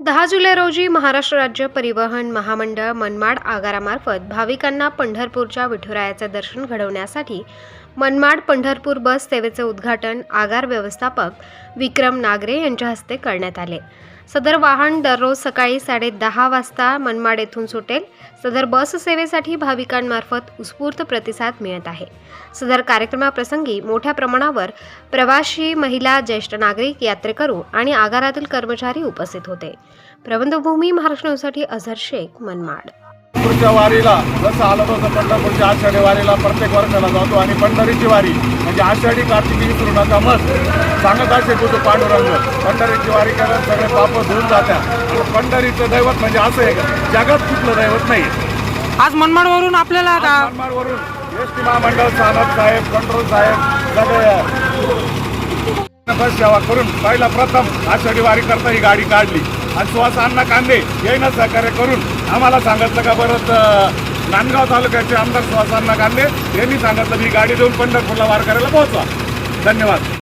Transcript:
दहा जुलै रोजी महाराष्ट्र राज्य परिवहन महामंडळ मनमाड आगारामार्फत भाविकांना पंढरपूरच्या विठुरायाचे दर्शन घडवण्यासाठी मनमाड पंढरपूर बस सेवेचे उद्घाटन आगार व्यवस्थापक विक्रम नागरे यांच्या हस्ते करण्यात आले. सदर वाहन दररोज सकाळी साडे दहा वाजता मनमाड येथून सुटेल. सदर बस सेवेसाठी भाविकांमार्फत उत्स्फूर्त प्रतिसाद मिळत आहे. सदर कार्यक्रमाप्रसंगी मोठ्या प्रमाणावर प्रवाशी महिला ज्येष्ठ नागरिक यात्रेकरू आणि आगारातील कर्मचारी उपस्थित होते. प्रबंधभूमी महाराष्ट्र न्यूजसाठी अझर शेख मनमाड. पुढच्या वारीला जसं आलं तसं पंढरपूरच्या आषाढी वारीला प्रत्येक वर्षाला जातो. आणि पंढरीची वारी म्हणजे आषाढी कार्तिकी विसरू नका मग सांगत असे तुझं पांडुरंग. पंढरीची वारी करा सगळे पाप धुवून जात्या. पंढरीचं दैवत म्हणजे असं आहे का? जगात कुठलं दैवत नाही आज मनमाडवरून आपल्याला का? मनमाडवरून एस टी महामंडळ सानप साहेब कंट्रोल साहेब सगळे बस सेवा करून पहिला प्रथम आषाढी वारी करता ही गाडी काढली. आणि सुहास अण्णा कांदे येईना सहकार्य करून आम्हाला सांगितलं का परत नांदगाव तालुक्याचे आमदार सुहास अण्णा कांदे यांनी सांगितलं मी गाडी देऊन पंढरपूरला वार करायला पोहोचवा. धन्यवाद.